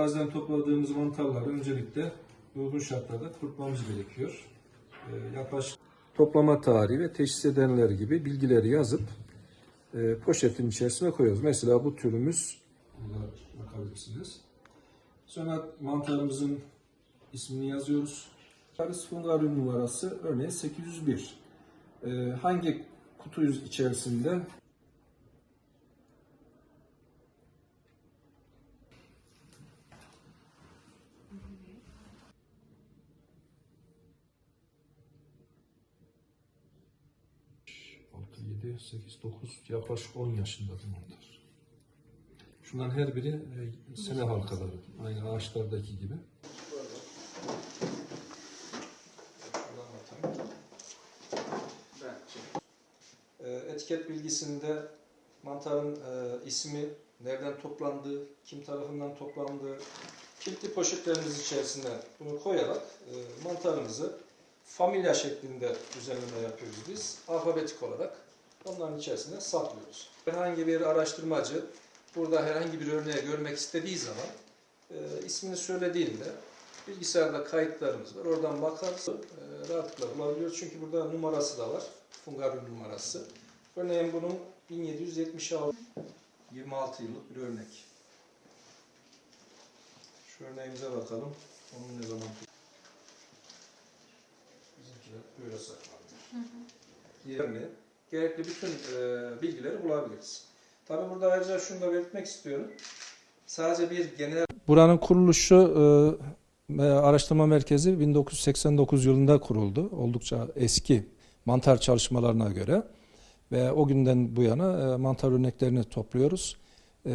Bazen topladığımız mantarları öncelikle uygun şartlarda kurutmamız gerekiyor. Ee, yaklaşık toplama tarihi ve teşhis edenler gibi bilgileri yazıp e, poşetin içerisine koyuyoruz. Mesela bu türümüz, bakabilirsiniz. Sonra mantarımızın ismini yazıyoruz. Paris Fungarium numarası örneğin 801. Ee, hangi kutuyuz içerisinde Altı, yedi, sekiz, dokuz, yaklaşık 10 yaşında bu mantar. Şunların her biri e, sene halkaları. Aynı ağaçlardaki gibi. E, Etiket bilgisinde mantarın e, ismi, nereden toplandığı, kim tarafından toplandığı, kilitli poşetlerimiz içerisine bunu koyarak e, mantarımızı familya şeklinde düzenleme yapıyoruz biz. Alfabetik olarak onların içerisine saklıyoruz. Herhangi bir araştırmacı burada herhangi bir örneği görmek istediği zaman e, ismini söylediğinde bilgisayarda kayıtlarımız var. Oradan bakarsa e, rahatlıkla bulabiliyoruz. Çünkü burada numarası da var. Fungarium numarası. Örneğin bunun 1776 26 yıllık bir örnek. Şu örneğimize bakalım. Onun ne zaman Bizimkiler böyle saklanıyor. Yerini, gerekli bütün e, bilgileri bulabiliriz. Tabi burada ayrıca şunu da belirtmek istiyorum. Sadece bir genel... Buranın kuruluşu e, araştırma merkezi 1989 yılında kuruldu. Oldukça eski mantar çalışmalarına göre. Ve o günden bu yana e, mantar örneklerini topluyoruz. E,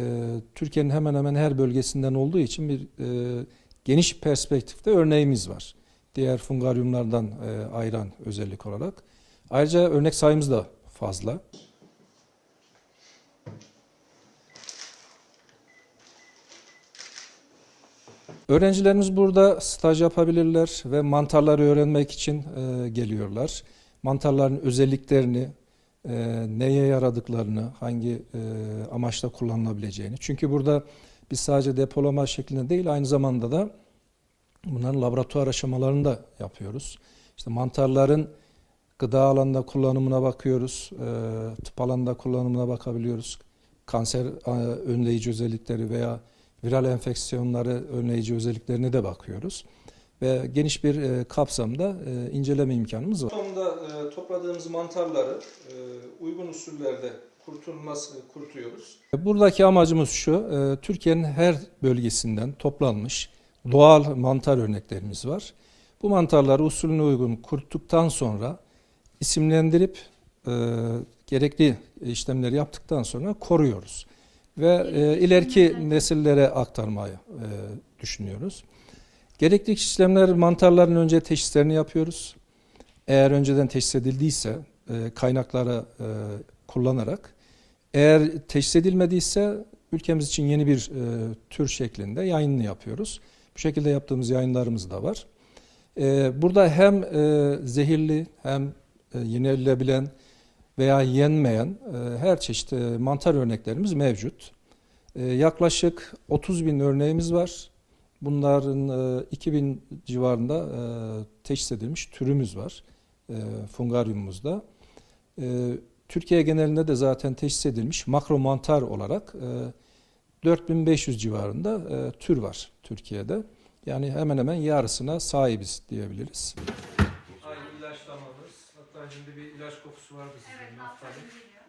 Türkiye'nin hemen hemen her bölgesinden olduğu için bir e, geniş perspektifte örneğimiz var diğer fungaryumlardan e, ayıran özellik olarak. Ayrıca örnek sayımız da fazla. Öğrencilerimiz burada staj yapabilirler ve mantarları öğrenmek için e, geliyorlar. Mantarların özelliklerini, e, neye yaradıklarını, hangi e, amaçla kullanılabileceğini. Çünkü burada biz sadece depolama şeklinde değil, aynı zamanda da Bunların laboratuvar aşamalarını da yapıyoruz. İşte mantarların gıda alanında kullanımına bakıyoruz, e, tıp alanında kullanımına bakabiliyoruz. Kanser e, önleyici özellikleri veya viral enfeksiyonları önleyici özelliklerine de bakıyoruz. Ve geniş bir e, kapsamda e, inceleme imkanımız var. Sonunda e, topladığımız mantarları e, uygun usullerde kurutulması kurutuyoruz. Buradaki amacımız şu, Türkiye'nin her bölgesinden toplanmış doğal mantar örneklerimiz var. Bu mantarları usulüne uygun kuruttuktan sonra isimlendirip e, gerekli işlemleri yaptıktan sonra koruyoruz. Ve e, ileriki nesillere aktarmayı e, düşünüyoruz. Gerekli işlemler mantarların önce teşhislerini yapıyoruz. Eğer önceden teşhis edildiyse e, kaynakları e, kullanarak, eğer teşhis edilmediyse ülkemiz için yeni bir e, tür şeklinde yayınını yapıyoruz. Bu şekilde yaptığımız yayınlarımız da var. Ee, burada hem e, zehirli hem e, yenilebilen veya yenmeyen e, her çeşit mantar örneklerimiz mevcut. Yaklaşık 30 bin örneğimiz var. Bunların 2000 civarında teşhis edilmiş türümüz var fungaryumumuzda. Türkiye genelinde de zaten teşhis edilmiş makro mantar olarak 4500 civarında tür var Türkiye'de. Yani hemen hemen yarısına sahibiz diyebiliriz. Şimdi bir ilaç kokusu var bizde. Evet, alttan geliyor.